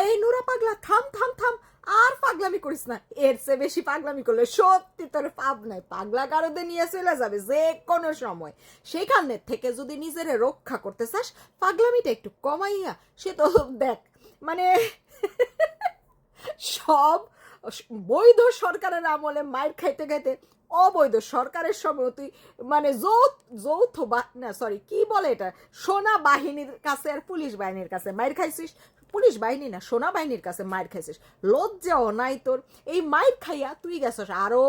এই নুরা পাগলা, থাম থাম থাম। আর পাগলামি করিস না। এর চেয়ে বেশি পাগলামি করলে সত্যি তোর পাপ নাই। পাগলা গারদে নিয়ে চলে যাবে যে কোনো সময়। সেখানে থেকে যদি নিজের রক্ষা করতে চাস, পাগলামিটা একটু কমাইয়া সে তো দেখ মানে সব বৈধ সরকারের আমলে মায়ের খাইতে খাইতে অবৈধ সরকারের সময় তুই মানে যৌথ যৌথ বা না সরি কি বলে এটা? সোনা বাহিনীর কাছে আর পুলিশ বাহিনীর কাছে মায়ের খাইছিস? পুলিশ বাহিনী না, সোনা বাহিনীর কাছে মায়ের খাইছিস। লজ্জাও নাই তোর। এই মায়ের খাইয়া তুই গেছস, আরও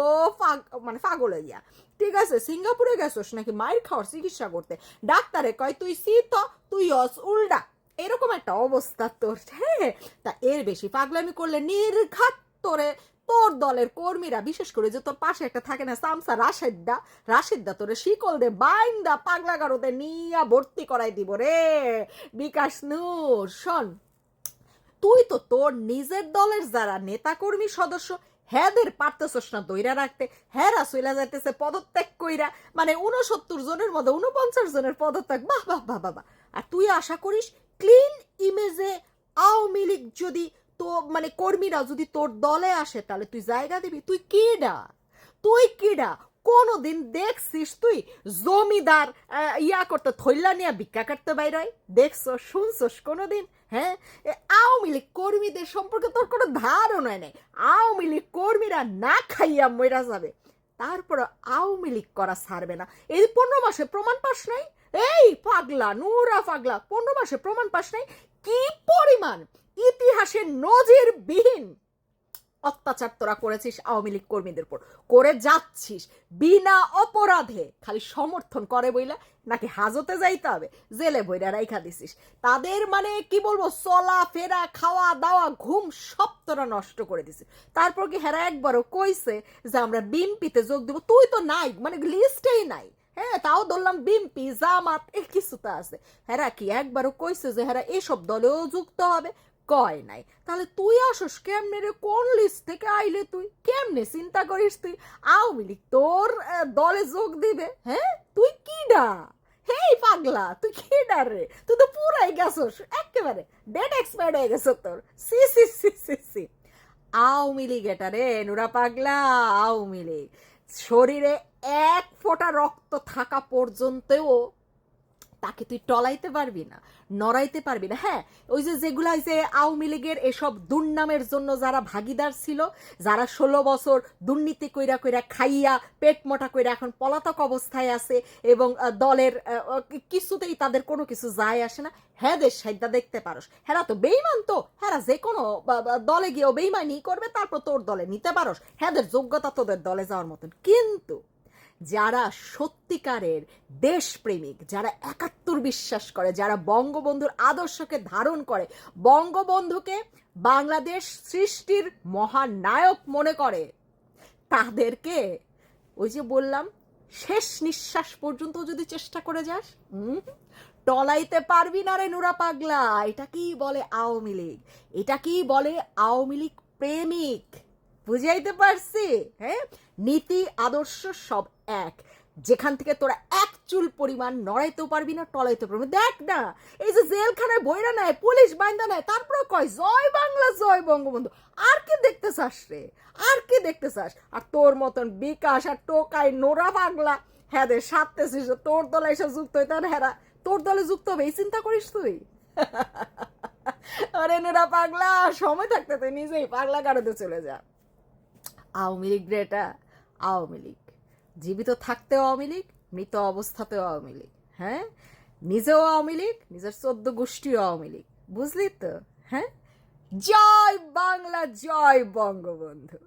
মানে পাগল হইয়া। ঠিক আছে, সিঙ্গাপুরে গেছস নাকি মায়ের খাওয়ার চিকিৎসা করতে? ডাক্তারে কয়, তুই শীত তুই অস, উল্টা। এরকম একটা অবস্থা তোর হ্যাঁ? তা এর বেশি পাগলামি করলে নির্ঘাত তোরে। তোর দলের কর্মীরা, বিশেষ করে যে তোর পাশে একটা থাকে না, সামসা রাশেদদা রাশেদদা তোরে শিকল দে, বাইন্দা পাগলা গারোতে নিয়া ভর্তি করাই দিব রে। বিকাশ নূর, শোন। তুই তো তোর নিজের দলের যারা নেতাকর্মী সদস্য হ্যাদের পারতেছস না দইরা রাখতে। হ্যারা সইলা যাইতেছে পদত্যাগ কইরা। মানে উনসত্তর জনের মধ্যে উনপঞ্চাশ জনের পদত্যাগ। বাহ বাহ বাহ বাহ। আর তুই আশা করিস ক্লিন ইমেজে আওয়ামী লীগ যদি তো মানে কর্মীরা যদি তোর দলে আসে, তাহলে তুই জায়গা দিবি। তুই কিডা? তুই কিডা? কোনোদিন দেখছিস তুই জমিদার ইয়া করতে, থইলা নিয়ে ভিক্ষা কাটতে বাইর হয়? দেখছ শুনছস কোনোদিন? হ্যাঁ? আওয়ামী লীগ কর্মীদের সম্পর্কে তোর কোনো ধারণা নেই। আওয়ামী লীগ কর্মীরা না খাইয়া মরা যাবে। তারপর আওয়ামী লীগ করা ছাড়বে না। এই পনেরো মাসে প্রমাণ পাস নাই? এই পাগলা, নুরা পাগলা, পনেরো মাসে প্রমাণ পাস নাই? কি পরিমাণ ইতিহাসের নজিরবিহীন অত্যাচার তোরা করেছিস আওয়ামী লীগ কর্মীদের উপর। করে যাচ্ছিস বিনা অপরাধে। খালি সমর্থন করে বইলা, নাকি হাজতে যাইতে হবে? জেলে বইরা রাইখা দিছিস। তাদের মানে কি বলব? চলা, ফেরা, খাওয়া, দাওয়া, ঘুম সব তোরা নষ্ট করে দিছিস। তারপর কি হেরা একবারও কইছে যে আমরা বিএমপিতে যোগ দেবো? তুই তো নাই মানে লিস্টেই নাই। হ্যাঁ তাও ধরলাম বিমপি জামাত এই কিছুতে আছে। হেরা কি একবারও কইছে যে হেরা এসব দলেও যুক্ত হবে? কয় নাই? তাহলে তুই আসস কেমনে রে? কোন লিস্ট থেকে আইলে তুই? কেমনে চিন্তা করিস তুই? আওয়ামী লীগ তোর দলে যোগ দিবে হ্যাঁ? তুই কিডা? হেই পাগলা, তুই কিডা রে? তুই তো পুরাই গেছস, একেবারে ডেট এক্সপায়ার্ড হয়ে গেছ তোর। সি সি সি সি সি। আওয়ামী লীগ এটা রে, নুরা পাগলা, আওয়ামী লীগ। শরীরে এক ফোঁটা রক্ত থাকা পর্যন্তও তাকে তুই টলাইতে পারবি না, নড়াইতে পারবি না। হ্যাঁ ওই যে যেগুলা যে আওয়ামী লীগের এসব দুর্নামের জন্য যারা ভাগিদার ছিল, যারা ষোলো বছর দুর্নীতি কইরা কইরা খাইয়া পেট মোটা কইরা এখন পলাতক অবস্থায় আছে এবং দলের কিছুতেই তাদের কোনো কিছু যায় আসে না। হ্যাঁ দেশ সাইডটা দেখতে পারস। হ্যাঁ তো বেইমান তো। হ্যাঁ যে কোনো দলে গিয়েও বেইমানি করবে, তারপর তোর দলে নিতে পারস। হ্যাঁ যোগ্যতা তোদের দলে যাওয়ার মতন। কিন্তু যারা সত্যিকারের দেশপ্রেমিক, যারা একাত্তর বিশ্বাস করে, যারা বঙ্গবন্ধুর আদর্শকে ধারণ করে, বঙ্গবন্ধুকে বাংলাদেশ সৃষ্টির মহানায়ক মনে করে, তাদেরকে ওই যে বললাম, শেষ নিঃশ্বাস পর্যন্ত যদি চেষ্টা করে যাস টলাইতে পারবি না রে নুরা পাগলা। এটা কি বলে আওয়ামী লীগ? এটা কি বলে আওয়ামী লীগ প্রেমিক? বুঝাইতে পারছি? হ্যাঁ? নীতি, আদর্শ সব এক। যেখান থেকে তোরা এক চুল পরিমাণ নড়াইতেও পারবি না টলাইতে পারবি দেখ না, এই যে জেলখানায় বইরা নেয়, পুলিশ বাইন্দা নেয় তারপরে কয়, জয় বাংলা, জয় বঙ্গবন্ধু। আর কি দেখতে চাস রে? আর কি দেখতে চাস আর তোর মতন বিকাশ আর টোকাই নোরা বাংলা হ্যাঁ দে সারতেছিস যে তোর দলে এসে যুক্ত হইতে আর হেরা তোর দলে যুক্ত হবে, এই চিন্তা করিস তুই? আরে নোরা পাগলা, সময় থাকতে তুই নিজেই পাগলা গাড়োতে চলে যা। আওয়ামী লীগ রে এটা, আওয়ামী লীগ। জীবিত থাকতেও আওয়ামী লীগ, মৃত অবস্থাতেও আওয়ামী লীগ হ্যাঁ? নিজেও আওয়ামী লীগ, নিজের চোদ্দ গোষ্ঠীও আওয়ামী লীগ, বুঝলি তো? হ্যাঁ? জয় বাংলা, জয় বঙ্গবন্ধু।